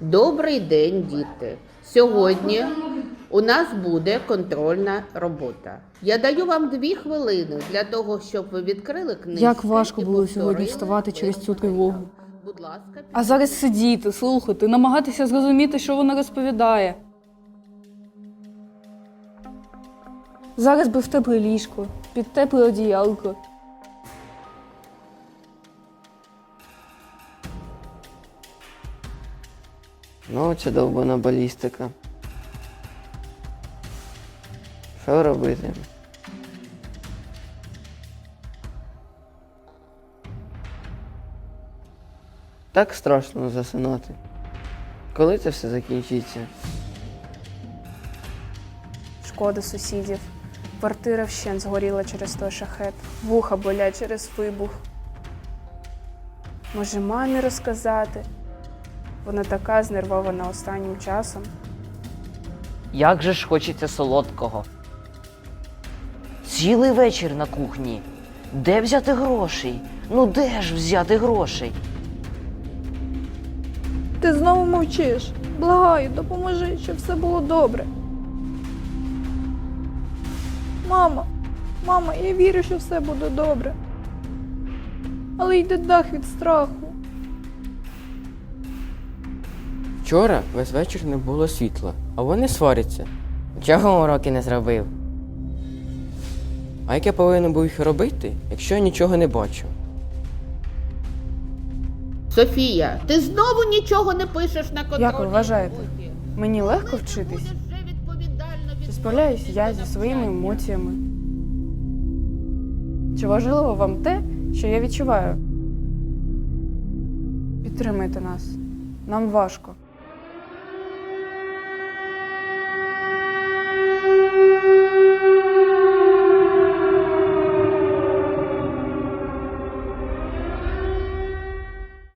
Добрий день, діти. Сьогодні у нас буде контрольна робота. Я даю вам дві хвилини для того, щоб ви відкрили книжку. Як важко було сьогодні вставати через цю тривогу. Будь ласка, А зараз сидіти, слухати, намагатися зрозуміти, що вона розповідає. Зараз би в тепле ліжко, під тепле одіялко. Ну, це довбана балістика. Що робити? Так страшно засинати. Коли це все закінчиться? Шкода сусідів. Квартира вщент згоріла через той шахет. Вуха болять через вибух. Може, мамі розказати? Вона така знервована останнім часом. Як же ж хочеться солодкого. Цілий вечір на кухні. Де взяти грошей? Ну де ж взяти грошей? Ти знову мовчиш. Благаю, допоможи, щоб все було добре. Мама, мама, я вірю, що все буде добре. Але йде дах від страху. Вчора весь вечір не було світла, а вони сваряться. Чого уроки не зробив? А як я повинен був їх робити, якщо я нічого не бачу? Софія, ти знову нічого не пишеш на контрольній Як ви вважаєте? роботі? Мені легко вчитись? будеш вже відповідально Чи справляюсь я зі своїми емоціями? Чи важливо вам те, що я відчуваю? Підтримайте нас. Нам важко.